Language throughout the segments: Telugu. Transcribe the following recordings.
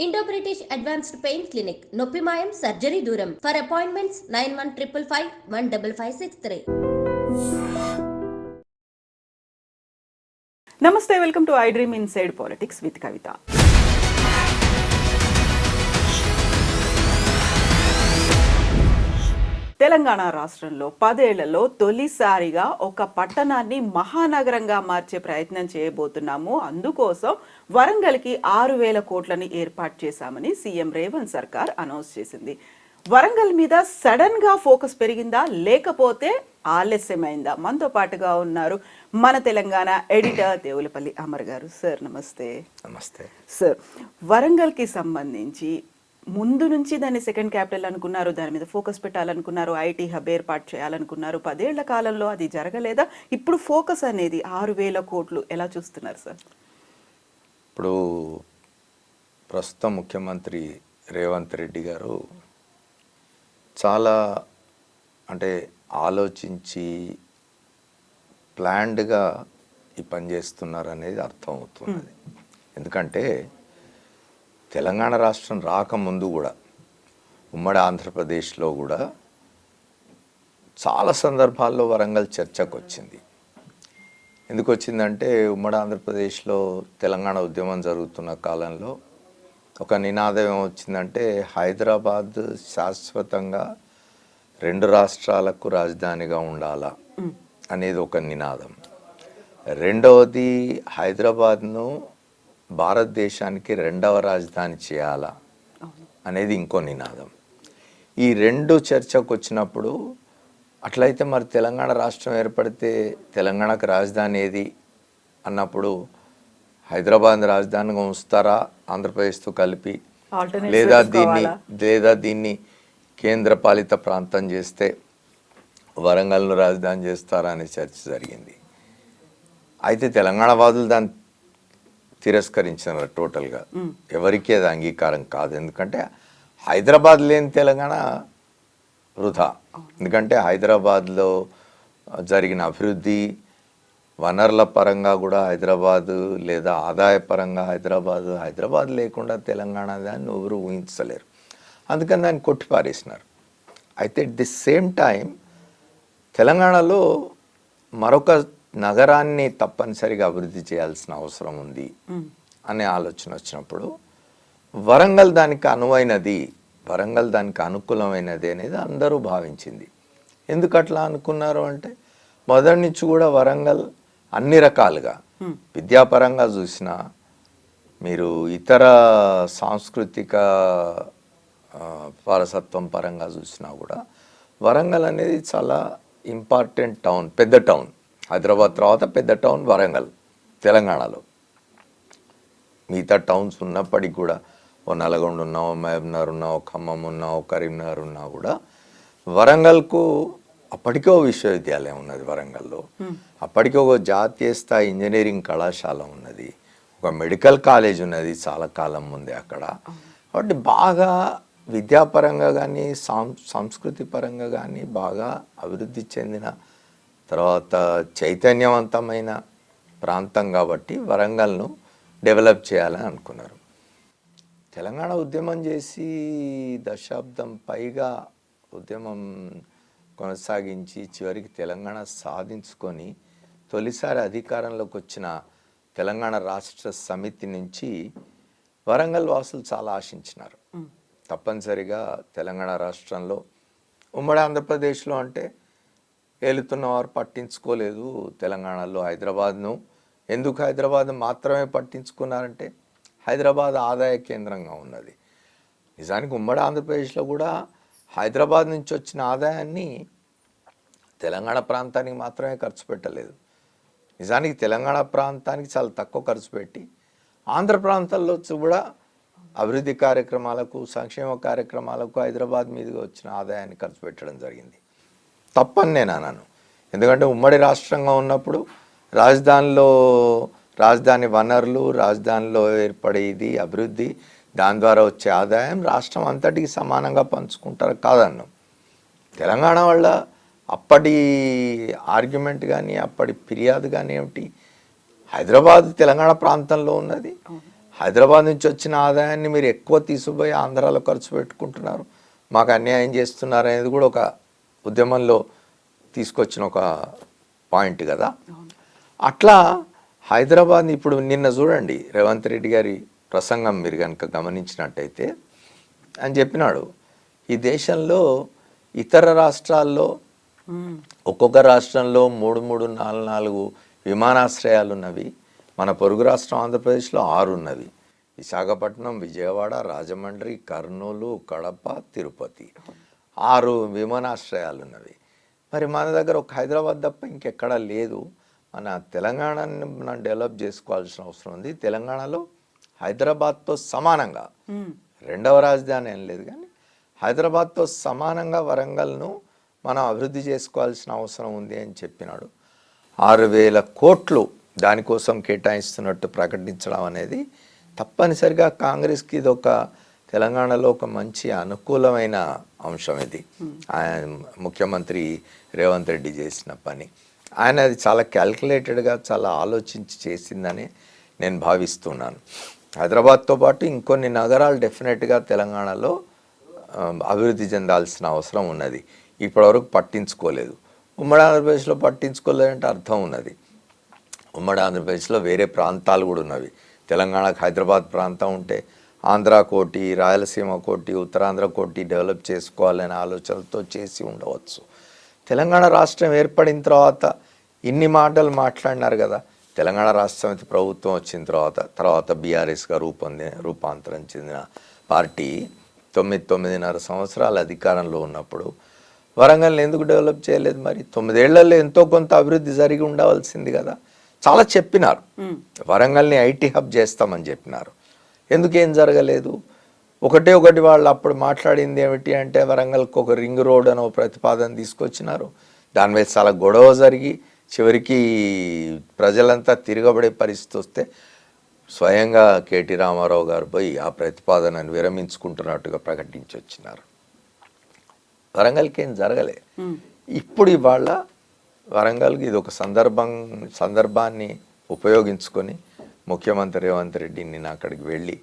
Indo British advanced pain clinic నొప్పి మాయం సర్జరీ దూరం for appointments nine one triple five one double five six three నమస్తే welcome to I dream inside politics with Kavitha Telangana రాష్ట్రంలో పదేళ్ళలో తొలిసారిగా ఒక పట్టణాన్ని మహానగరంగా మార్చే ప్రయత్నం చేయబోతున్నాము. అందుకోసం వరంగల్కి ఆరు వేల కోట్లని ఏర్పాటు చేశామని సీఎం రేవంత్ సర్కార్ అనౌన్స్ చేసింది. వరంగల్ మీద సడన్గా ఫోకస్ పెరిగిందా? లేకపోతే ఆలస్యమైందా? మనతో పాటుగా ఉన్నారు మన తెలంగాణ ఎడిటర్ దేవులపల్లి అమర్ గారు. సార్ నమస్తే. నమస్తే. సార్ వరంగల్కి సంబంధించి ముందు నుంచి దాన్ని సెకండ్ క్యాపిటల్ అనుకున్నారు దాని మీద ఫోకస్ పెట్టాలనుకున్నారు ఐటీ హబ్ ఏర్పాటు చేయాలనుకున్నారు. పదేళ్ళ కాలంలో అది జరగలేదా? ఇప్పుడు ఫోకస్ అనేది ఆరు వేల కోట్లు ఎలా చూస్తున్నారు సార్ ఇప్పుడు ప్రస్తుత ముఖ్యమంత్రి రేవంత్ రెడ్డి గారు చాలా అంటే ఆలోచించి ప్లాన్డ్గా ఈ పని చేస్తున్నారు అనేది అర్థం అవుతున్నది ఎందుకంటే తెలంగాణ రాష్ట్రం రాకముందు కూడా ఉమ్మడి ఆంధ్రప్రదేశ్లో కూడా చాలా సందర్భాల్లో వరంగల్ చర్చకు వచ్చింది ఎందుకు వచ్చిందంటే ఉమ్మడి ఆంధ్రప్రదేశ్లో తెలంగాణ ఉద్యమం జరుగుతున్న కాలంలో ఒక నినాదం ఏమొచ్చిందంటే హైదరాబాద్ శాశ్వతంగా రెండు రాష్ట్రాలకు రాజధానిగా ఉండాలా అనేది ఒక నినాదం. రెండవది హైదరాబాద్ను భారతదేశానికి రెండవ రాజధాని చేయాలా అనేది ఇంకో నినాదం. ఈ రెండు చర్చకు వచ్చినప్పుడు అట్లయితే మరి తెలంగాణ రాష్ట్రం ఏర్పడితే తెలంగాణకు రాజధాని ఏది అన్నప్పుడు హైదరాబాద్ రాజధానిగా ఉంచుతారా? ఆంధ్రప్రదేశ్తో కలిపి లేదా దీన్ని? లేదా దీన్ని కేంద్ర పాలిత ప్రాంతం చేస్తే వరంగల్ను రాజధాని చేస్తారా అనే చర్చ జరిగింది. అయితే తెలంగాణ వాదులు దాన్ని తిరస్కరించినారు టోటల్గా. ఎవరికీ అది అంగీకారం కాదు. ఎందుకంటే హైదరాబాద్ లేని తెలంగాణ వృధా. ఎందుకంటే హైదరాబాద్లో జరిగిన అభివృద్ధి వనరుల పరంగా కూడా హైదరాబాదు లేదా ఆదాయ పరంగా హైదరాబాదు హైదరాబాద్ లేకుండా తెలంగాణ దాన్ని ఎవరు ఊహించలేరు. అందుకని దాన్ని కొట్టిపారేసినారు. అయితే అట్ ది సేమ్ టైం తెలంగాణలో మరొక నగరాన్ని తప్పనిసరిగా అభివృద్ధి చేయాల్సిన అవసరం ఉంది అనే ఆలోచన వచ్చినప్పుడు వరంగల్ దానికి అనువైనది వరంగల్ దానికి అనుకూలమైనది అనేది అందరూ భావించింది. ఎందుకు అట్లా అనుకున్నారు అంటే మొదటి నుంచి కూడా వరంగల్ అన్ని రకాలుగా విద్యాపరంగా చూసినా మీరు ఇతర సాంస్కృతిక వారసత్వం పరంగా చూసినా కూడా వరంగల్ అనేది చాలా ఇంపార్టెంట్ టౌన్ పెద్ద టౌన్ హైదరాబాద్ తర్వాత పెద్ద టౌన్ వరంగల్ తెలంగాణలో. మిగతా టౌన్స్ ఉన్నప్పటికీ కూడా ఓ నల్గొండ ఉన్నా ఓ మహబూబ్నగర్ ఉన్నా ఓ ఖమ్మం ఉన్నా ఓ కరీంనగర్ ఉన్నా కూడా వరంగల్కు అప్పటికే ఓ విశ్వవిద్యాలయం ఉన్నది వరంగల్లో. అప్పటికే ఒక జాతీయ స్థాయి ఇంజనీరింగ్ కళాశాల ఉన్నది. ఒక మెడికల్ కాలేజ్ ఉన్నది చాలా కాలం ముందే అక్కడ. కాబట్టి బాగా విద్యాపరంగా కానీ సాం సంస్కృతి పరంగా కానీ బాగా అభివృద్ధి చెందిన తర్వాత చైతన్యవంతమైన ప్రాంతం కాబట్టి వరంగల్ను డెవలప్ చేయాలని అనుకున్నారు. తెలంగాణ ఉద్యమం చేసి దశాబ్దం పైగా ఉద్యమం కొనసాగించి చివరికి తెలంగాణ సాధించుకొని తొలిసారి అధికారంలోకి వచ్చిన తెలంగాణ రాష్ట్ర సమితి నుంచి వరంగల్ వాసులు చాలా ఆశించినారు. తప్పనిసరిగా తెలంగాణ రాష్ట్రంలో ఉమ్మడి ఆంధ్రప్రదేశ్లో అంటే ఏలుతున్న వారు పట్టించుకోలేదు తెలంగాణలో హైదరాబాద్ను. ఎందుకు హైదరాబాద్ మాత్రమే పట్టించుకున్నారంటే హైదరాబాద్ ఆదాయ కేంద్రంగా ఉన్నది. నిజానికి ఉమ్మడి ఆంధ్రప్రదేశ్లో కూడా హైదరాబాద్ నుంచి వచ్చిన ఆదాయాన్ని తెలంగాణ ప్రాంతానికి మాత్రమే ఖర్చు పెట్టలేదు. నిజానికి తెలంగాణ ప్రాంతానికి చాలా తక్కువ ఖర్చు పెట్టి ఆంధ్ర ప్రాంతాల్లో కూడా అభివృద్ధి కార్యక్రమాలకు సంక్షేమ కార్యక్రమాలకు హైదరాబాద్ మీదుగా వచ్చిన ఆదాయాన్ని ఖర్చు పెట్టడం జరిగింది. తప్పని నేను అన్నాను ఎందుకంటే ఉమ్మడి రాష్ట్రంగా ఉన్నప్పుడు రాజధానిలో రాజధాని వనరులు రాజధానిలో ఏర్పడేది అభివృద్ధి దాని ద్వారా వచ్చే ఆదాయం రాష్ట్రం అంతటికి సమానంగా పంచుకుంటారు కాదన్నాం. తెలంగాణ వల్ల అప్పటి ఆర్గ్యుమెంట్ కానీ అప్పటి ఫిర్యాదు కానీ ఏమిటి? హైదరాబాద్ తెలంగాణ ప్రాంతంలో ఉన్నది. హైదరాబాద్ నుంచి వచ్చిన ఆదాయాన్ని మీరు ఎక్కువ తీసుకుపోయి ఆంధ్రాలో ఖర్చు పెట్టుకుంటున్నారు. మాకు అన్యాయం చేస్తున్నారు అనేది కూడా ఒక ఉద్యమంలో తీసుకొచ్చిన ఒక పాయింట్ కదా. అట్లా హైదరాబాద్ ఇప్పుడు నిన్న చూడండి రేవంత్ రెడ్డి గారి ప్రసంగం మీరు కనుక గమనించినట్టయితే అని చెప్పినాడు ఈ దేశంలో ఇతర రాష్ట్రాల్లో ఒక్కొక్క రాష్ట్రంలో మూడు మూడు నాలుగు నాలుగు విమానాశ్రయాలు ఉన్నవి. మన పొరుగు రాష్ట్రం ఆంధ్రప్రదేశ్లో ఆరు ఉన్నవి. విశాఖపట్నం విజయవాడ రాజమండ్రి కర్నూలు కడప తిరుపతి. ఆరు విమానాశ్రయాలు ఉన్నవి మరి మన దగ్గర ఒక హైదరాబాద్ తప్ప ఇంకెక్కడా లేదు. మన తెలంగాణని మనం డెవలప్ చేసుకోవాల్సిన అవసరం ఉంది. తెలంగాణలో హైదరాబాద్తో సమానంగా రెండవ రాజధాని ఏం లేదు కానీ హైదరాబాద్తో సమానంగా వరంగల్ను మనం అభివృద్ధి చేసుకోవాల్సిన అవసరం ఉంది అని చెప్పినాడు. ఆరు వేల కోట్లు దానికోసం కేటాయిస్తున్నట్టు ప్రకటించడం అనేది తప్పనిసరిగా కాంగ్రెస్కి ఇది ఒక తెలంగాణలో ఒక మంచి అనుకూలమైన అంశం ఇది. ఆయన ముఖ్యమంత్రి రేవంత్ రెడ్డి చేసిన పని. ఆయన అది చాలా క్యాల్కులేటెడ్గా చాలా ఆలోచించి చేసిందని నేను భావిస్తున్నాను. హైదరాబాద్తో పాటు ఇంకొన్ని నగరాలు డెఫినెట్గా తెలంగాణలో అభివృద్ధి చెందాల్సిన అవసరం ఉన్నది. ఇప్పటివరకు పట్టించుకోలేదు. ఉమ్మడి ఆంధ్రప్రదేశ్లో పట్టించుకోలేదంటే అర్థం ఉన్నది. ఉమ్మడి ఆంధ్రప్రదేశ్లో వేరే ప్రాంతాలు కూడా ఉన్నవి. తెలంగాణకు హైదరాబాద్ ప్రాంతం ఉంటే ఆంధ్ర కోటి రాయలసీమ కోటి ఉత్తరాంధ్ర కోటి డెవలప్ చేసుకోవాలనే ఆలోచనలతో చేసి ఉండవచ్చు. తెలంగాణ రాష్ట్రం ఏర్పడిన తర్వాత ఇన్ని మాటలు మాట్లాడినారు కదా. తెలంగాణ రాష్ట్ర సమితి ప్రభుత్వం వచ్చిన తర్వాత తర్వాత బీఆర్ఎస్గా రూపొంది రూపాంతరం చెందిన పార్టీ తొమ్మిది తొమ్మిదిన్నర సంవత్సరాల అధికారంలో ఉన్నప్పుడు వరంగల్ని ఎందుకు డెవలప్ చేయలేదు మరి? తొమ్మిదేళ్ళలో ఎంతో కొంత అభివృద్ధి జరిగి ఉండవలసింది కదా. చాలా చెప్పినారు. వరంగల్ని ఐటీ హబ్ చేస్తామని చెప్పినారు. ఎందుకేం జరగలేదు? ఒకటే ఒకటి వాళ్ళు అప్పుడు మాట్లాడింది ఏమిటి అంటే వరంగల్కి ఒక రింగ్ రోడ్ అని ఒక ప్రతిపాదన తీసుకొచ్చినారు. దాని మీద చాలా గొడవ జరిగి చివరికి ప్రజలంతా తిరగబడే పరిస్థితి వస్తే స్వయంగా కేటీ రామారావు గారు పోయి ఆ ప్రతిపాదనను విరమించుకుంటున్నట్టుగా ప్రకటించి వచ్చినారు. వరంగల్కి ఏం జరగలే ఇప్పుడు ఇవాళ వరంగల్కి ఇది ఒక సందర్భం సందర్భాన్ని ఉపయోగించుకొని ముఖ్యమంత్రి రేవంత్ రెడ్డి నిన్న అక్కడికి వెళ్ళి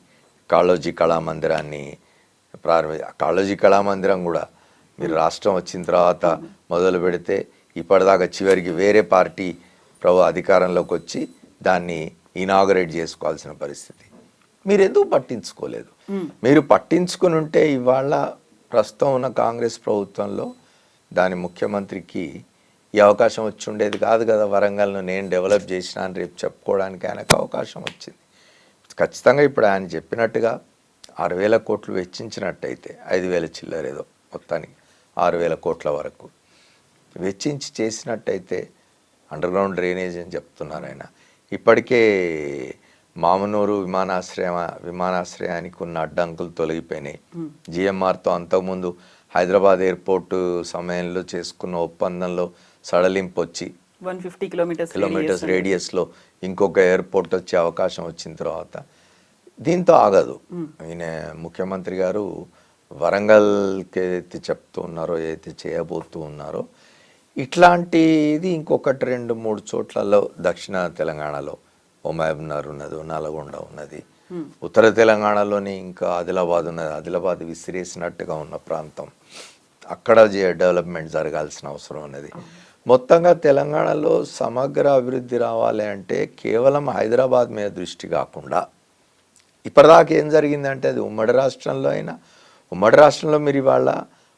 కాళోజీ కళామందిరాన్ని ప్రారంభి కాళోజీ కళామందిరం కూడా మీరు రాష్ట్రం వచ్చిన తర్వాత మొదలు పెడితే ఇప్పటిదాకా చివరికి వేరే పార్టీ ప్రభు అధికారంలోకి వచ్చి దాన్ని ఇనాగరేట్ చేసుకోవాల్సిన పరిస్థితి. మీరు ఎందుకు పట్టించుకోలేదు మీరు పట్టించుకుని ఉంటే ఇవాళ ప్రస్తుతం ఉన్న కాంగ్రెస్ ప్రభుత్వంలో దాని ముఖ్యమంత్రికి ఈ అవకాశం వచ్చి ఉండేది కాదు కదా వరంగల్ను. నేను డెవలప్ చేసిన అని రేపు చెప్పుకోవడానికి ఆయనకు అవకాశం వచ్చింది. ఖచ్చితంగా ఇప్పుడు ఆయన చెప్పినట్టుగా ఆరు వేల కోట్లు వెచ్చించినట్టయితే ఐదు వేల చిల్లర ఏదో మొత్తానికి ఆరు వేల కోట్ల వరకు వెచ్చించి చేసినట్టయితే అండర్ గ్రౌండ్ డ్రైనేజ్ అని చెప్తున్నారు ఆయన. ఇప్పటికే మామనూరు విమానాశ్రయ విమానాశ్రయానికి ఉన్న అడ్డంకులు తొలగిపోయినాయి. జిఎంఆర్తో అంతకుముందు హైదరాబాద్ ఎయిర్పోర్ట్ సమయంలో చేసుకున్న ఒప్పందంలో సడలింపు వచ్చి వన్ ఫిఫ్టీ కిలోమీటర్స్ కిలోమీటర్స్ రేడియస్లో ఇంకొక ఎయిర్పోర్ట్ వచ్చే అవకాశం వచ్చిన తర్వాత దీంతో ఆగదు. ఈయన ముఖ్యమంత్రి గారు వరంగల్కి ఏదైతే చెప్తూ ఉన్నారో ఏదైతే చేయబోతూ ఉన్నారో ఇట్లాంటిది ఇంకొకటి రెండు మూడు చోట్లలో దక్షిణ తెలంగాణలో ఒమాబ్నర్ ఉన్నది నల్గొండ ఉన్నది. ఉత్తర తెలంగాణలోని ఇంకా ఆదిలాబాద్ ఉన్నది. ఆదిలాబాద్ విసిరేసినట్టుగా ఉన్న ప్రాంతం. అక్కడ డెవలప్మెంట్ జరగాల్సిన అవసరం ఉన్నది. మొత్తంగా తెలంగాణలో సమగ్ర అభివృద్ధి రావాలి అంటే కేవలం హైదరాబాద్ మీద దృష్టి కాకుండా ఇప్పటిదాకా ఏం జరిగిందంటే అది ఉమ్మడి రాష్ట్రంలో అయినా ఉమ్మడి రాష్ట్రంలో మీరు ఇవాళ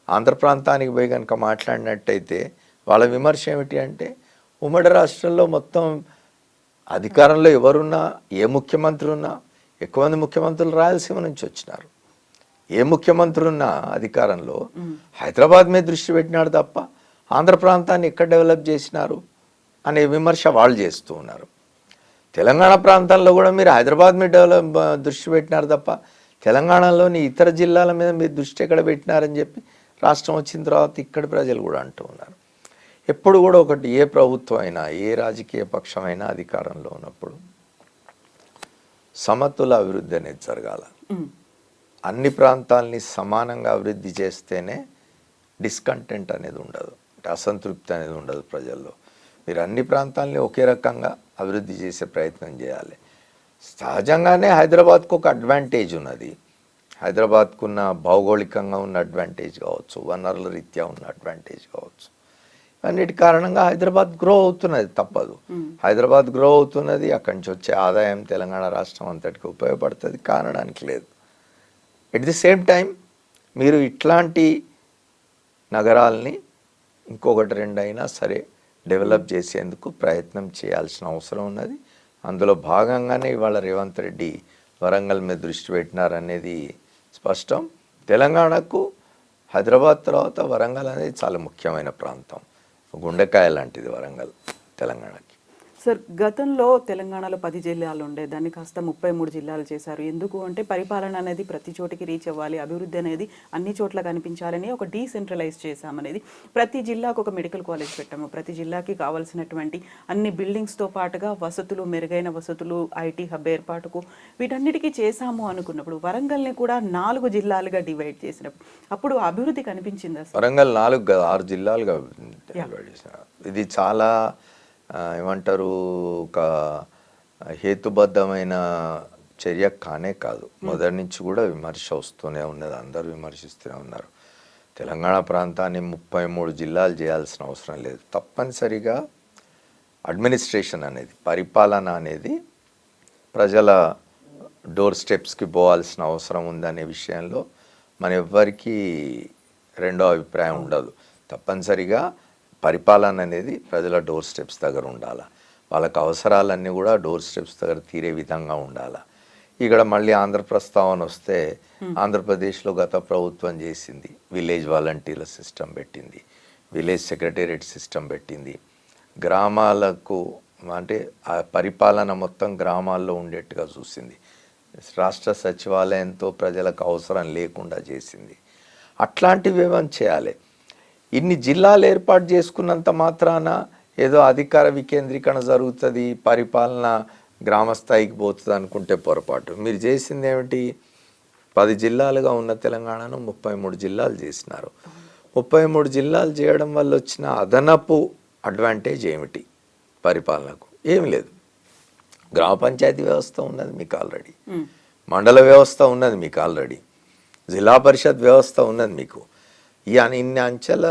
ఆంధ్ర ప్రాంతానికి పోయి కనుక మాట్లాడినట్టయితే వాళ్ళ విమర్శ ఏమిటి అంటే ఉమ్మడి రాష్ట్రంలో మొత్తం అధికారంలో ఎవరున్నా ఏ ముఖ్యమంత్రి ఉన్నా ఎక్కువ మంది ముఖ్యమంత్రులు రాయలసీమ నుంచి వచ్చినారు. ఏ ముఖ్యమంత్రి ఉన్నా అధికారంలో హైదరాబాద్ మీద దృష్టి పెట్టినాడు తప్ప ఆంధ్ర ప్రాంతాన్ని ఎక్కడ డెవలప్ చేసినారు అనే విమర్శ వాళ్ళు చేస్తూ ఉన్నారు. తెలంగాణ ప్రాంతాల్లో కూడా మీరు హైదరాబాద్ మీద డెవలప్ దృష్టి పెట్టినారు తప్ప తెలంగాణలోని ఇతర జిల్లాల మీద మీరు దృష్టి ఎక్కడ పెట్టినారని చెప్పి రాష్ట్రం వచ్చిన తర్వాత ఇక్కడి ప్రజలు కూడా అంటూ ఉన్నారు. ఎప్పుడు కూడా ఒకటి ఏ ప్రభుత్వం అయినా ఏ రాజకీయ పక్షం అయినా అధికారంలో ఉన్నప్పుడు సమతుల అభివృద్ధి అనేది జరగాల. అన్ని ప్రాంతాలని సమానంగా అభివృద్ధి చేస్తేనే డిస్కంటెంట్ అనేది ఉండదు. అంటే అసంతృప్తి అనేది ఉండదు ప్రజల్లో. మీరు అన్ని ప్రాంతాలని ఒకే రకంగా అభివృద్ధి చేసే ప్రయత్నం చేయాలి. సహజంగానే హైదరాబాద్కు ఒక అడ్వాంటేజ్ ఉన్నది. హైదరాబాద్కున్న భౌగోళికంగా ఉన్న అడ్వాంటేజ్ కావచ్చు వనరుల రీత్యా ఉన్న అడ్వాంటేజ్ కావచ్చు. అన్నిటి కారణంగా హైదరాబాద్ గ్రో అవుతున్నది తప్పదు. హైదరాబాద్ గ్రో అవుతున్నది అక్కడి నుంచి వచ్చే ఆదాయం తెలంగాణ రాష్ట్రం అంతటికి ఉపయోగపడుతుంది కానడానికి లేదు. ఎట్ ది సేమ్ టైం మీరు ఇట్లాంటి నగరాల్ని ఇంకొకటి రెండు అయినా సరే డెవలప్ చేసేందుకు ప్రయత్నం చేయాల్సిన అవసరం ఉన్నది. అందులో భాగంగానే ఇవాళ రేవంత్ రెడ్డి వరంగల్ మీద దృష్టి పెట్టినారనేది స్పష్టం. తెలంగాణకు హైదరాబాద్ తర్వాత వరంగల్ అనేది చాలా ముఖ్యమైన ప్రాంతం. గుండెకాయ లాంటిది వరంగల్ తెలంగాణకి. సార్ గతంలో తెలంగాణలో పది జిల్లాలు ఉండే దాన్ని కాస్త ముప్పై మూడు జిల్లాలు చేశారు. ఎందుకు అంటే పరిపాలన అనేది ప్రతి చోటికి రీచ్ అవ్వాలి అభివృద్ధి అనేది అన్ని చోట్ల కనిపించాలని ఒక డీసెంట్రలైజ్ చేశామనేది. ప్రతి జిల్లాకు ఒక మెడికల్ కాలేజ్ పెట్టాము. ప్రతి జిల్లాకి కావాల్సినటువంటి అన్ని బిల్డింగ్స్తో పాటుగా వసతులు మెరుగైన వసతులు ఐటీ హబ్ ఏర్పాటుకు వీటన్నిటికీ చేశాము అనుకున్నప్పుడు వరంగల్ని కూడా నాలుగు జిల్లాలుగా డివైడ్ చేసినప్పుడు అప్పుడు అభివృద్ధి కనిపించిందా సార్? వరంగల్ నాలుగు ఆరు జిల్లాలుగా. ఇది చాలా ఏమంటారు ఒక హేతుబద్ధమైన చర్య కానే కాదు. మొదటి నుంచి కూడా విమర్శ వస్తూనే ఉన్నది. అందరూ విమర్శిస్తూనే ఉన్నారు. తెలంగాణ ప్రాంతాన్ని ముప్పై మూడు జిల్లాలు చేయాల్సిన అవసరం లేదు. తప్పనిసరిగా అడ్మినిస్ట్రేషన్ అనేది పరిపాలన అనేది ప్రజల డోర్ స్టెప్స్కి పోవాల్సిన అవసరం ఉందనే విషయంలో మన ఎవ్వరికీ రెండో అభిప్రాయం ఉండదు. తప్పనిసరిగా పరిపాలన అనేది ప్రజల డోర్ స్టెప్స్ దగ్గర ఉండాలి. వాళ్ళకి అవసరాలన్నీ కూడా డోర్ స్టెప్స్ దగ్గర తీరే విధంగా ఉండాలి. ఇక్కడ మళ్ళీ ఆంధ్ర ప్రస్తావన వస్తే ఆంధ్రప్రదేశ్లో గత ప్రభుత్వం చేసింది విలేజ్ వాలంటీర్ల సిస్టమ్ పెట్టింది విలేజ్ సెక్రటేరియట్ సిస్టమ్ పెట్టింది. గ్రామాలకు అంటే ఆ పరిపాలన మొత్తం గ్రామాల్లో ఉండేట్టుగా చూసింది. రాష్ట్ర సచివాలయంతో ప్రజలకు అవసరం లేకుండా చేసింది. అట్లాంటివి ఏమని చేయాలి? ఇన్ని జిల్లాలు ఏర్పాటు చేసుకున్నంత మాత్రాన ఏదో అధికార వికేంద్రీకరణ జరుగుతుంది పరిపాలన గ్రామ స్థాయికి పోతుంది అనుకుంటే పొరపాటు. మీరు చేసింది ఏమిటి? పది జిల్లాలుగా ఉన్న తెలంగాణను ముప్పై మూడు జిల్లాలు చేసినారు. ముప్పై మూడు జిల్లాలు చేయడం వల్ల వచ్చిన అదనపు అడ్వాంటేజ్ ఏమిటి పరిపాలనకు? ఏమి లేదు. గ్రామ పంచాయతీ వ్యవస్థ ఉన్నది మీకు ఆల్రెడీ. మండల వ్యవస్థ ఉన్నది మీకు ఆల్రెడీ. జిల్లా పరిషత్ వ్యవస్థ ఉన్నది మీకు. ఇన్ని అంచెల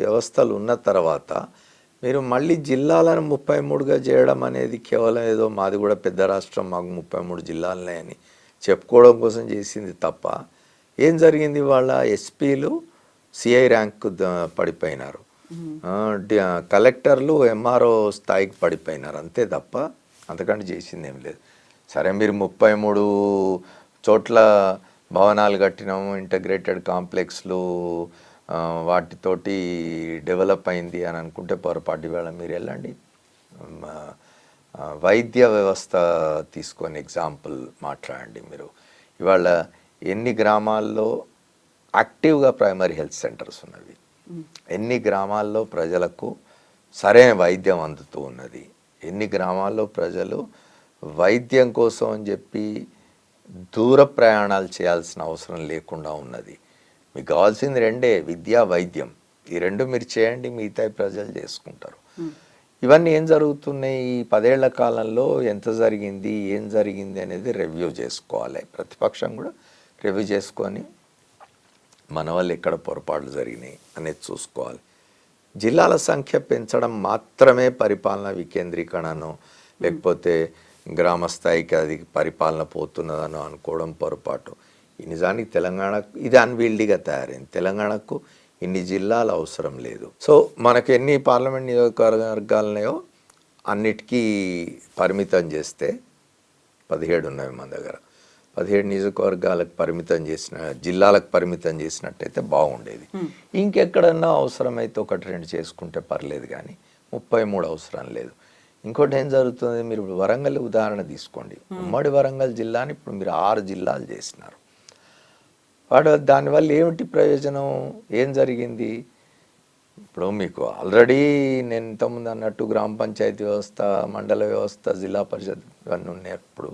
వ్యవస్థలు ఉన్న తర్వాత మీరు మళ్ళీ జిల్లాలను ముప్పై మూడుగా చేయడం అనేది కేవలం ఏదో మాది కూడా పెద్ద రాష్ట్రం మాకు ముప్పై మూడు జిల్లాలనే అని చెప్పుకోవడం కోసం చేసింది తప్ప ఏం జరిగింది వాళ్ళ ఎస్పీలు సిఐ ర్యాంక్ పడిపోయినారు. కలెక్టర్లు ఎంఆర్ఓ స్థాయికి పడిపోయినారు అంతే తప్ప అంతకంటే చేసింది ఏం లేదు. సరే మీరు ముప్పై మూడు చోట్ల భవనాలు కట్టినాము ఇంటగ్రేటెడ్ కాంప్లెక్స్లు వాటితోటి డెవలప్ అయింది అని అనుకుంటే పొరపాటు. ఇవాళ మీరు వెళ్ళండి. వైద్య వ్యవస్థ తీసుకొని ఎగ్జాంపుల్ మాట్లాడండి మీరు. ఇవాళ ఎన్ని గ్రామాల్లో యాక్టివ్గా ప్రైమరీ హెల్త్ సెంటర్స్ ఉన్నవి? ఎన్ని గ్రామాల్లో ప్రజలకు సరైన వైద్యం అందుతూ ఉన్నది? ఎన్ని గ్రామాల్లో ప్రజలు వైద్యం కోసం అని చెప్పి దూర ప్రయాణాలు చేయాల్సిన అవసరం లేకుండా ఉన్నది. మీకు కావాల్సింది రెండే విద్య వైద్యం. ఈ రెండు మీరు చేయండి మిగతా ప్రజలు చేసుకుంటారు. ఇవన్నీ ఏం జరుగుతున్నాయి? ఈ పదేళ్ళ కాలంలో ఎంత జరిగింది ఏం జరిగింది అనేది రివ్యూ చేసుకోవాలి. ప్రతిపక్షం కూడా రివ్యూ చేసుకొని మన వల్ల ఎక్కడ పొరపాట్లు జరిగినాయి అనేది చూసుకోవాలి. జిల్లాల సంఖ్య పెంచడం మాత్రమే పరిపాలన వికేంద్రీకరణను లేకపోతే గ్రామ స్థాయికి అది పరిపాలన పోతున్నదనో అనుకోవడం పొరపాటు. ఈ నిజానికి తెలంగాణ ఇది అన్వీల్డ్గా తయారైంది. తెలంగాణకు ఇన్ని జిల్లాలు అవసరం లేదు. సో మనకు ఎన్ని పార్లమెంట్ నియోజకవర్గాలు ఉన్నాయో అన్నిటికీ పరిమితం చేస్తే పదిహేడు ఉన్నాయి మన దగ్గర. పదిహేడు నియోజకవర్గాలకు పరిమితం చేసిన జిల్లాలకు పరిమితం చేసినట్టయితే బాగుండేది. ఇంకెక్కడన్నా అవసరమైతే ఒకటి రెండు చేసుకుంటే పర్లేదు కానీ ముప్పై మూడు అవసరం లేదు. ఇంకోటి ఏం జరుగుతుంది? మీరు ఇప్పుడు వరంగల్ ఉదాహరణ తీసుకోండి. ఉమ్మడి వరంగల్ జిల్లాని ఇప్పుడు మీరు ఆరు జిల్లాలు చేసినారు. వాడు దానివల్ల ఏమిటి ప్రయోజనం? ఏం జరిగింది? ఇప్పుడు మీకు ఆల్రెడీ నేను ఇంతకుముందు అన్నట్టు గ్రామ పంచాయతీ వ్యవస్థ మండల వ్యవస్థ జిల్లా పరిషత్ ఇవన్నీ ఉన్నప్పుడు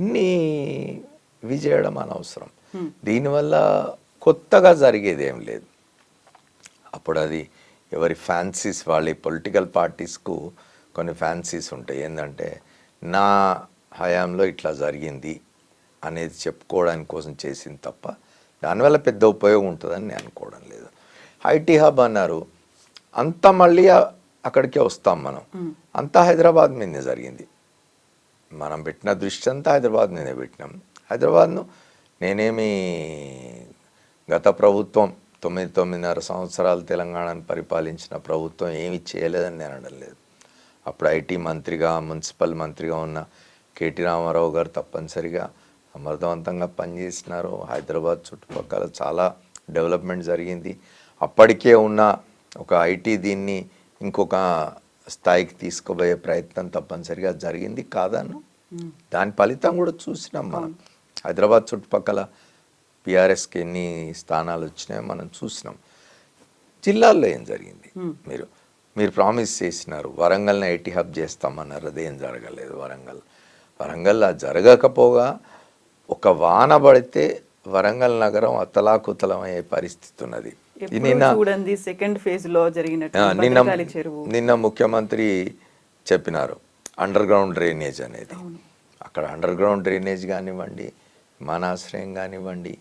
ఇన్ని ఇవి చేయడం అనవసరం. దీనివల్ల కొత్తగా జరిగేది ఏం లేదు. అప్పుడు అది ఎవరి ఫ్యాన్సీస్ వాళ్ళ పొలిటికల్ పార్టీస్కు కొన్ని ఫ్యాన్సీస్ ఉంటాయి. ఏంటంటే నా హయాంలో ఇట్లా జరిగింది అనేది చెప్పుకోవడానికి కోసం చేసింది తప్ప దానివల్ల పెద్ద ఉపయోగం ఉంటుందని నేను అనుకోవడం లేదు. ఐటీ హబ్ అన్నారు అంతా మళ్ళీ అక్కడికే వస్తాం మనం. అంతా హైదరాబాద్ మీదనే జరిగింది. మనం పెట్టిన దృష్టి అంతా హైదరాబాద్ మీదే పెట్టినాం. హైదరాబాద్ను నేనేమి గత ప్రభుత్వం తొమ్మిది తొమ్మిదిన్నర సంవత్సరాలు తెలంగాణను పరిపాలించిన ప్రభుత్వం ఏమి చేయలేదని నేను అనడం లేదు. అప్పుడు ఐటీ మంత్రిగా మున్సిపల్ మంత్రిగా ఉన్న కేటీ రామారావు గారు తప్పనిసరిగా సమర్థవంతంగా పనిచేసినారు. హైదరాబాద్ చుట్టుపక్కల చాలా డెవలప్మెంట్ జరిగింది. అప్పటికే ఉన్న ఒక ఐటీ దీన్ని ఇంకొక స్థాయికి తీసుకుపోయే ప్రయత్నం తప్పనిసరిగా జరిగింది కాదను దాని ఫలితం కూడా చూసినాం మనం. హైదరాబాద్ చుట్టుపక్కల పిఆర్ఎస్కి ఎన్ని స్థానాలు వచ్చినాయో మనం చూసినాం. జిల్లాల్లో ఏం జరిగింది? మీరు మీరు ప్రామిస్ చేసినారు వరంగల్ని ఐటీ హబ్ చేస్తామన్నారు అదేం జరగలేదు వరంగల్. వరంగల్ అది జరగకపోగా ఒక వాన పడితే వరంగల్ నగరం అతలాకుతలం అయ్యే పరిస్థితి ఉన్నది నిన్న చూడండి సెకండ్ ఫేజ్లో నిన్న నిన్న ముఖ్యమంత్రి చెప్పినారు అండర్ గ్రౌండ్ డ్రైనేజ్ అనేది. అక్కడ అండర్ గ్రౌండ్ డ్రైనేజ్ కానివ్వండి విమానాశ్రయం కానివ్వండి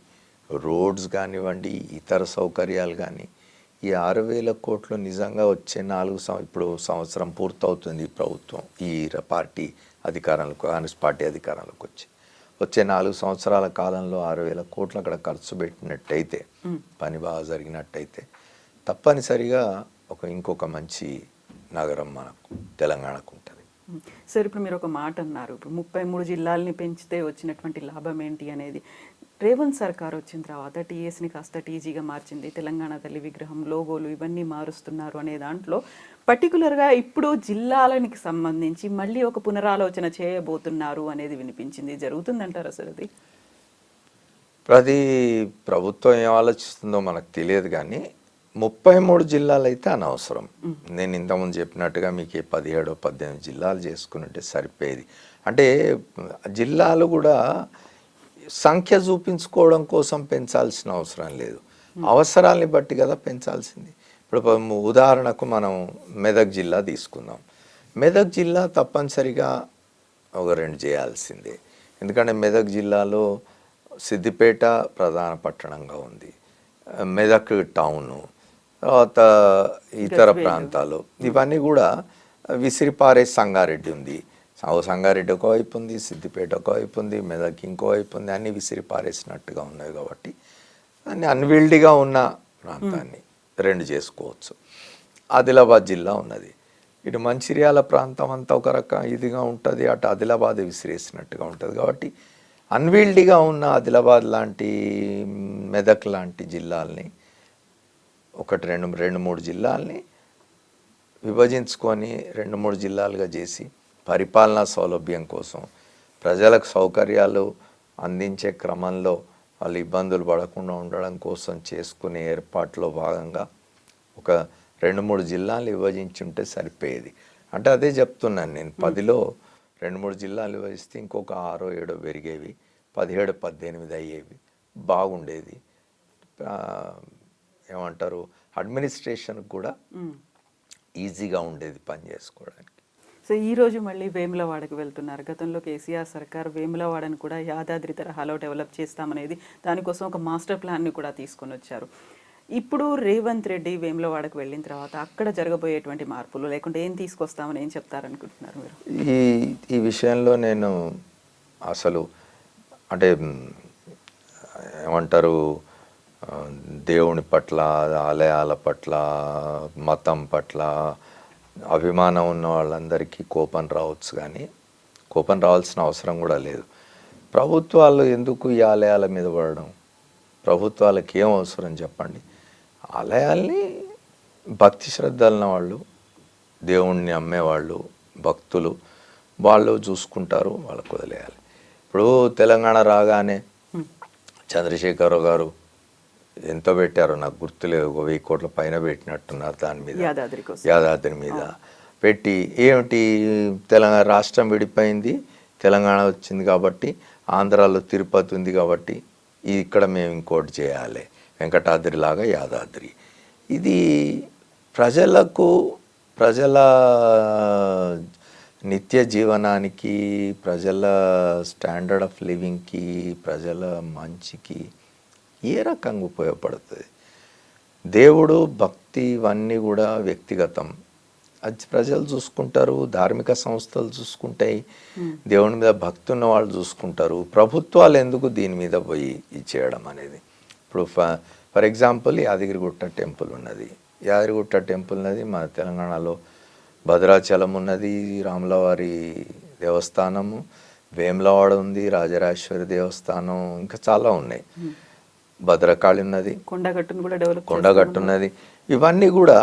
రోడ్స్ కానివ్వండి ఇతర సౌకర్యాలు కానీ ఈ ఆరు వేల కోట్లు నిజంగా వచ్చే నాలుగు సం ఇప్పుడు సంవత్సరం పూర్తవుతుంది ప్రభుత్వం ఈ పార్టీ అధికారంలోకి కాంగ్రెస్ పార్టీ అధికారంలోకి వచ్చి. వచ్చే నాలుగు సంవత్సరాల కాలంలో ఆరు వేల కోట్లు అక్కడ ఖర్చు పెట్టినట్టయితే పని బాగా జరిగినట్టయితే తప్పనిసరిగా ఒక ఇంకొక మంచి నగరం మనకు తెలంగాణకు ఉంటుంది. సార్ ఇప్పుడు మీరు ఒక మాట అన్నారు. ఇప్పుడు ముప్పై మూడు జిల్లాల్ని పెంచితే వచ్చినటువంటి లాభం ఏంటి అనేది రేవంత్ సర్కార్ వచ్చిన తర్వాత టీఎస్ని కాస్త టీజీగా మార్చింది. తెలంగాణ తల్లి విగ్రహం లోగోలు ఇవన్నీ మారుస్తున్నారు అనే దాంట్లో పర్టికులర్గా ఇప్పుడు జిల్లాలకి సంబంధించి మళ్ళీ ఒక పునరాలోచన చేయబోతున్నారు అనేది వినిపించింది. జరుగుతుందంటారా సార్ అది? ప్రతి ప్రభుత్వం ఏం ఆలోచిస్తుందో మనకు తెలియదు కానీ ముప్పై మూడు జిల్లాలు అయితే అనవసరం నేను ఇంతకుముందు చెప్పినట్టుగా మీకు పదిహేడు పద్దెనిమిది జిల్లాలు చేసుకుని సరిపోయేది. అంటే జిల్లాలు కూడా సంఖ్య చూపించుకోవడం కోసం పెంచాల్సిన అవసరం లేదు. అవసరాల్ని బట్టి కదా పెంచాల్సింది. ఇప్పుడు ఉదాహరణకు మనం మెదక్ జిల్లా తీసుకుందాం. మెదక్ జిల్లా తప్పనిసరిగా ఒక రెండు చేయాల్సిందే. ఎందుకంటే మెదక్ జిల్లాలో సిద్దిపేట ప్రధాన పట్టణంగా ఉంది. మెదక్ టౌను తర్వాత ఇతర ప్రాంతాలు. ఇవన్నీ కూడా విసిరిపారే సంగారెడ్డి ఉంది. సావు సంగారెడ్డి ఒకవైపు ఉంది సిద్దిపేట ఒకవైపు ఉంది మెదక్ ఇంకోవైపు ఉంది అన్నీ విసిరిపారేసినట్టుగా ఉన్నాయి కాబట్టి అన్ని అన్విల్డ్గా ఉన్న ప్రాంతాన్ని రెండు చేసుకోవచ్చు. ఆదిలాబాద్ జిల్లా ఉన్నది. ఇటు మంచిర్యాల ప్రాంతం అంతా ఒక రకం ఇదిగా ఉంటుంది అటు ఆదిలాబాద్ విసిరేసినట్టుగా ఉంటుంది కాబట్టి అన్వీల్డ్గా ఉన్న ఆదిలాబాద్ లాంటి మెదక్ లాంటి జిల్లాల్ని ఒకటి రెండు రెండు మూడు జిల్లాల్ని విభజించుకొని రెండు మూడు జిల్లాలుగా చేసి పరిపాలనా సౌలభ్యం కోసం ప్రజలకు సౌకర్యాలు అందించే క్రమంలో వాళ్ళు ఇబ్బందులు పడకుండా ఉండడం కోసం చేసుకునే ఏర్పాట్లో భాగంగా ఒక రెండు మూడు జిల్లాలు విభజించుంటే సరిపోయేది. అంటే అదే చెప్తున్నాను నేను. పదిలో రెండు మూడు జిల్లాలు విభజిస్తే ఇంకొక ఆరో ఏడో పెరిగేవి. పదిహేడు పద్దెనిమిది అయ్యేవి. బాగుండేది. ఏమంటారు? అడ్మినిస్ట్రేషన్ కూడా ఈజీగా ఉండేది పని చేసుకోవడానికి. సో ఈ రోజు మళ్ళీ వేములవాడకు వెళ్తున్నారు. గతంలో కేసీఆర్ సర్కార్ వేములవాడను కూడా యాదాద్రి తరహాలో డెవలప్ చేస్తామనేది దానికోసం ఒక మాస్టర్ ప్లాన్ని కూడా తీసుకొని వచ్చారు. ఇప్పుడు రేవంత్ రెడ్డి వేములవాడకు వెళ్ళిన తర్వాత అక్కడ జరగబోయేటువంటి మార్పులు లేకుంటే ఏం తీసుకొస్తామని ఏం చెప్తారనుకుంటున్నారు మీరు? ఈ ఈ విషయంలో నేను అసలు అంటే ఏమంటారు దేవుని పట్ల ఆలయాల పట్ల మతం పట్ల అభిమానం ఉన్న వాళ్ళందరికీ కోపం రావచ్చు కానీ కోపం రావాల్సిన అవసరం కూడా లేదు. ప్రభుత్వాలు ఎందుకు ఈ ఆలయాల మీద పడడం? ప్రభుత్వాలకు ఏం అవసరం చెప్పండి? ఆలయాల్ని భక్తి శ్రద్ధలు ఉన్న వాళ్ళు దేవుణ్ణి అమ్మేవాళ్ళు భక్తులు వాళ్ళు చూసుకుంటారు వాళ్ళకు వదిలేయాలి. ఇప్పుడు తెలంగాణ రాగానే చంద్రశేఖరరావు గారు ఎంత పెట్టారో నాకు గుర్తులేదు. ఒక వెయ్యి కోట్ల పైన పెట్టినట్టున్నారు దాని మీద. యాదాద్రి మీద. పెట్టి ఏమిటి తెలంగాణ రాష్ట్రం విడిపోయింది తెలంగాణ వచ్చింది కాబట్టి ఆంధ్రాలో తిరుపతి ఉంది కాబట్టి ఇక్కడ మేము ఇంకోటి చేయాలి. వెంకటాద్రి లాగా యాదాద్రి. ఇది ప్రజలకు ప్రజల నిత్య జీవనానికి ప్రజల స్టాండర్డ్ ఆఫ్ లివింగ్కి ప్రజల మంచికి ఏ రకంగా ఉపయోగపడుతుంది? దేవుడు భక్తి ఇవన్నీ కూడా వ్యక్తిగతం. అది ప్రజలు చూసుకుంటారు ధార్మిక సంస్థలు చూసుకుంటాయి దేవుని మీద భక్తి ఉన్న వాళ్ళు చూసుకుంటారు. ప్రభుత్వాలు ఎందుకు దీని మీద పోయి ఇది చేయడం అనేది? ఇప్పుడు ఫర్ ఎగ్జాంపుల్ యాదగిరిగుట్ట టెంపుల్ ఉన్నది. యాదగిరిగుట్ట టెంపుల్ ఉన్నది మన తెలంగాణలో భద్రాచలం ఉన్నది రాములవారి దేవస్థానము వేములవాడ ఉంది రాజరాజేశ్వరి దేవస్థానం ఇంకా చాలా ఉన్నాయి. భద్రకాళి ఉన్నది కొండగట్టును కూడా డెవలప్ కొండగట్టు ఉన్నది ఇవన్నీ కూడా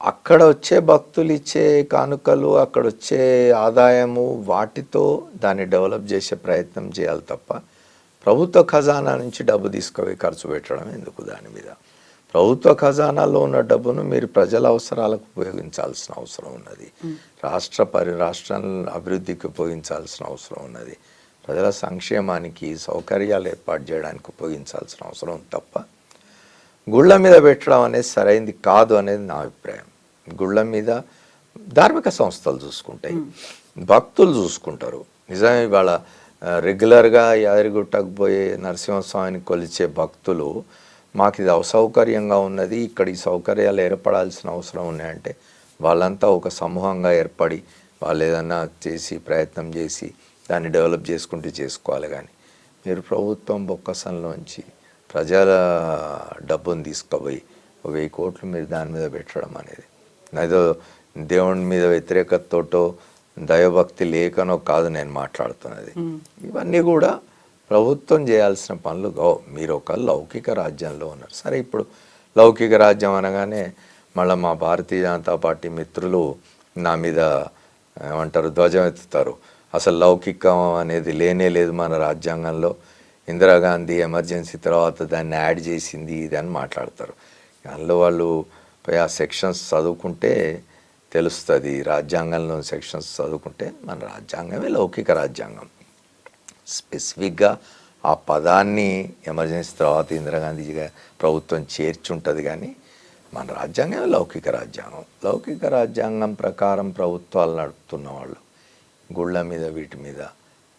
అక్కడ వచ్చే భక్తులు ఇచ్చే కానుకలు అక్కడ వచ్చే ఆదాయము వాటితో దాన్ని డెవలప్ చేసే ప్రయత్నం చేయాలి తప్ప ప్రభుత్వ ఖజానా నుంచి డబ్బు తీసుకుపోయి ఖర్చు పెట్టడం ఎందుకు దాని మీద? ప్రభుత్వ ఖజానాలో ఉన్న డబ్బును మీరు ప్రజల అవసరాలకు ఉపయోగించాల్సిన అవసరం ఉన్నది. రాష్ట్ర పరి రాష్ట్ర అభివృద్ధికి ఉపయోగించాల్సిన అవసరం ఉన్నది. ప్రజల సంక్షేమానికి సౌకర్యాలు ఏర్పాటు చేయడానికి ఉపయోగించాల్సిన అవసరం తప్ప గుళ్ళ మీద పెట్టడం అనేది సరైంది కాదు అనేది నా అభిప్రాయం. గుళ్ళ మీద ధార్మిక సంస్థలు చూసుకుంటాయి. భక్తులు చూసుకుంటారు. నిజమే ఇవాళ రెగ్యులర్గా యాదగిరిగుట్టకు పోయే నరసింహస్వామిని కొలిచే భక్తులు మాకు ఇది అసౌకర్యంగా ఉన్నది ఇక్కడ ఈ సౌకర్యాలు ఏర్పడాల్సిన అవసరం ఉన్నాయంటే వాళ్ళంతా ఒక సమూహంగా ఏర్పడి వాళ్ళు ఏదన్నా చేసి ప్రయత్నం చేసి దాన్ని డెవలప్ చేసుకుంటూ చేసుకోవాలి కానీ. మీరు ప్రభుత్వం బొక్కసంలోంచి ప్రజల డబ్బును తీసుకుపోయి వెయ్యి కోట్లు మీరు దాని మీద పెట్టడం అనేది. ఏదో దేవుని మీద వ్యతిరేకతతోటో దైవభక్తి లేకనో కాదు నేను మాట్లాడుతున్నది. ఇవన్నీ కూడా ప్రభుత్వం చేయాల్సిన పనులు గౌ మీరు ఒక లౌకిక రాజ్యంలో ఉన్నారు. సరే ఇప్పుడు లౌకిక రాజ్యం అనగానే మళ్ళీ మా భారతీయ జనతా పార్టీ మిత్రులు నా మీద ఏమంటారు ధ్వజం ఎత్తుతారు అసలు లౌకికం అనేది లేనే లేదు మన రాజ్యాంగంలో. ఇందిరాగాంధీ ఎమర్జెన్సీ తర్వాత దాన్ని యాడ్ చేసింది ఇది అని మాట్లాడతారు. అందులో వాళ్ళు ఆ సెక్షన్స్ చదువుకుంటే తెలుస్తుంది. రాజ్యాంగంలో సెక్షన్స్ చదువుకుంటే మన రాజ్యాంగమే లౌకిక రాజ్యాంగం. స్పెసిఫిక్గా ఆ పదాన్ని ఎమర్జెన్సీ తర్వాత ఇందిరాగాంధీ ప్రభుత్వం చేర్చుంటుంది కానీ మన రాజ్యాంగమే లౌకిక రాజ్యాంగం. లౌకిక రాజ్యాంగం ప్రకారం ప్రభుత్వాలు నడుపుతున్న వాళ్ళు గుళ్ళ మీద వీటి మీద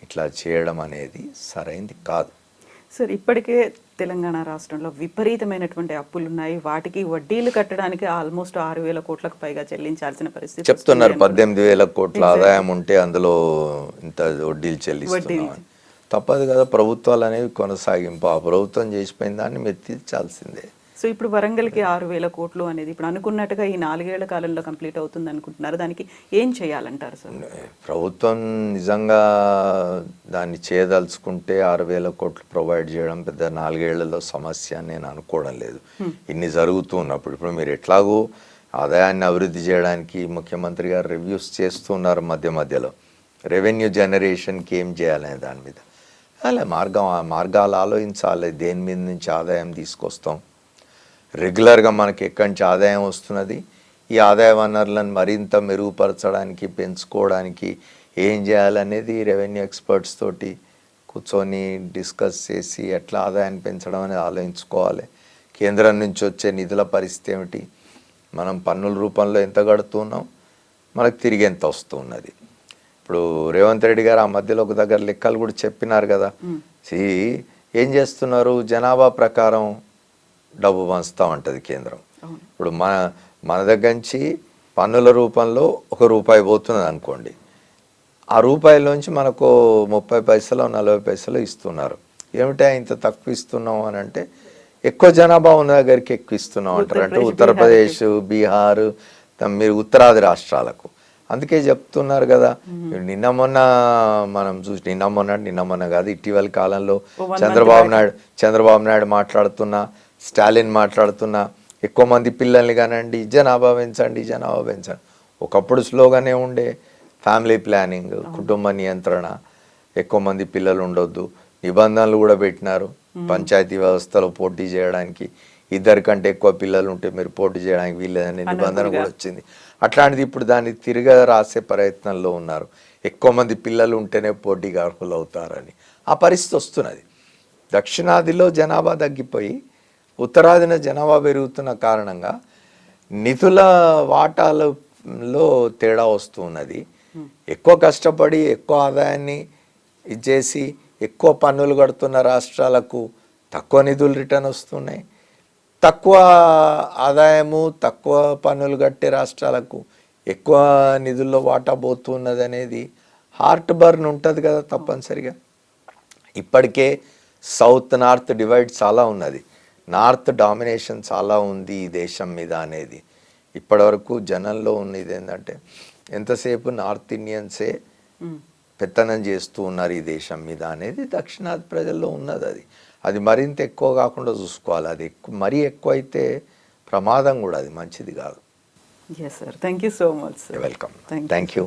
ఇట్లా చేయడం అనేది సరైంది కాదు. సార్ ఇప్పటికే తెలంగాణ రాష్ట్రంలో విపరీతమైనటువంటి అప్పులు ఉన్నాయి వాటికి వడ్డీలు కట్టడానికి ఆల్మోస్ట్ ఆరు వేల కోట్లకు పైగా చెల్లించాల్సిన పరిస్థితి చెప్తున్నారు పద్దెనిమిది వేల కోట్ల ఆదాయం ఉంటే అందులో ఇంత వడ్డీలు చెల్లిస్తున్నామని. తప్పదు కదా ప్రభుత్వాలు అనేవి కొనసాగింపు. ఆ ప్రభుత్వం చేసిపోయిన దాన్ని మీరు తీర్చాల్సిందే సో ఇప్పుడు వరంగల్కి ఆరు వేల కోట్లు అనేది ఇప్పుడు అనుకున్నట్టుగా ఈ నాలుగేళ్ళ కాలంలో కంప్లీట్ అవుతుంది అనుకుంటున్నారు. దానికి ఏం చేయాలంటారు సార్? ప్రభుత్వం నిజంగా దాన్ని చేయదలుచుకుంటే ఆరు వేల కోట్లు ప్రొవైడ్ చేయడం పెద్ద నాలుగేళ్ళలో సమస్య అని నేను అనుకోవడం లేదు. ఇన్ని జరుగుతూ ఉన్నప్పుడు ఇప్పుడు మీరు ఎట్లాగూ ఆదాయాన్ని అభివృద్ధి చేయడానికి ముఖ్యమంత్రి గారు రివ్యూస్ చేస్తున్నారు మధ్య మధ్యలో. రెవెన్యూ జనరేషన్కి ఏం చేయాలనే దాని మీద. అలా మార్గం మార్గాలు ఆలోచించాలి. దేని మీద నుంచి ఆదాయం తీసుకొస్తాం? రెగ్యులర్గా మనకి ఎక్కడి నుంచి ఆదాయం వస్తున్నది ఈ ఆదాయ వనరులను మరింత మెరుగుపరచడానికి పెంచుకోవడానికి ఏం చేయాలనేది రెవెన్యూ ఎక్స్పర్ట్స్ తోటి కూర్చొని డిస్కస్ చేసి ఎట్లా ఆదాయాన్ని పెంచడం అనేది ఆలోచించుకోవాలి. కేంద్రం నుంచి వచ్చే నిధుల పరిస్థితి ఏమిటి? మనం పన్నుల రూపంలో ఎంత కడుతున్నాం? మనకు తిరిగి ఎంత వస్తున్నది? ఇప్పుడు రేవంత్ రెడ్డి గారు ఆ మధ్యలో ఒక దగ్గర లెక్కలు కూడా చెప్పినారు కదా. సి ఏం చేస్తున్నారు? జనాభా ప్రకారం డబ్బు పంచుతా ఉంటుంది కేంద్రం. ఇప్పుడు మన మన దగ్గర నుంచి పన్నుల రూపంలో ఒక రూపాయి పోతున్నది అనుకోండి. ఆ రూపాయలోంచి మనకు ముప్పై పైసలు నలభై పైసలు ఇస్తున్నారు. ఏమిటా ఇంత తక్కువ ఇస్తున్నాం అని అంటే ఎక్కువ జనాభా ఉన్న దగ్గరికి ఎక్కువ ఇస్తున్నాం అంటారు. అంటే ఉత్తరప్రదేశ్ బీహార్ మీరు ఉత్తరాది రాష్ట్రాలకు. అందుకే చెప్తున్నారు కదా. నిన్న మొన్న మనం చూసి నిన్న మొన్న నిన్న మొన్న కాదు ఇటీవల కాలంలో చంద్రబాబు నాయుడు చంద్రబాబు నాయుడు మాట్లాడుతున్నా స్టాలిన్ మాట్లాడుతున్నా ఎక్కువ మంది పిల్లల్ని కానండి జనాభా పెంచండి జనాభా పెంచండి. ఒకప్పుడు స్లోగానే ఉండే ఫ్యామిలీ ప్లానింగ్ కుటుంబ నియంత్రణ ఎక్కువ మంది పిల్లలు ఉండొద్దు నిబంధనలు కూడా పెట్టినారు. పంచాయతీ వ్యవస్థలో పోటీ చేయడానికి ఇద్దరి కంటే ఎక్కువ పిల్లలు ఉంటే మీరు పోటీ చేయడానికి వీల్లేదనే నిబంధన కూడా. వచ్చింది. అట్లాంటిది ఇప్పుడు దాన్ని తిరిగా రాసే ప్రయత్నంలో ఉన్నారు. ఎక్కువ మంది పిల్లలు ఉంటేనే పోటీగా అర్హులు అవుతారని ఆ పరిస్థితి వస్తున్నది. దక్షిణాదిలో జనాభా తగ్గిపోయి ఉత్తరాదిన జనాభా పెరుగుతున్న కారణంగా నిధుల వాటాలలో తేడా వస్తున్నది. ఎక్కువ కష్టపడి ఎక్కువ ఆదాయాన్ని ఇచ్చేసి ఎక్కువ పన్నులు కడుతున్న రాష్ట్రాలకు తక్కువ నిధులు రిటర్న్ వస్తున్నాయి. తక్కువ ఆదాయము తక్కువ పన్నులు కట్టే రాష్ట్రాలకు ఎక్కువ నిధుల్లో వాటా పోతున్నది అనేది హార్ట్ బర్న్ ఉంటుంది కదా తప్పనిసరిగా. ఇప్పటికే సౌత్ నార్త్ డివైడ్ చాలా ఉన్నది. నార్త్ డామినేషన్ చాలా ఉంది ఈ దేశం మీద అనేది. ఇప్పటివరకు జనంలో ఉన్నది ఏంటంటే ఎంతసేపు నార్త్ ఇండియన్సే పెత్తనం చేస్తూ ఉన్నారు ఈ దేశం మీద అనేది దక్షిణాది ప్రజల్లో ఉన్నది అది. అది మరింత ఎక్కువ కాకుండా చూసుకోవాలి. అది ఎక్కువ మరీ ఎక్కువ అయితే ప్రమాదం కూడా అది మంచిది కాదు. Yes sir thank you so much sir welcome thank you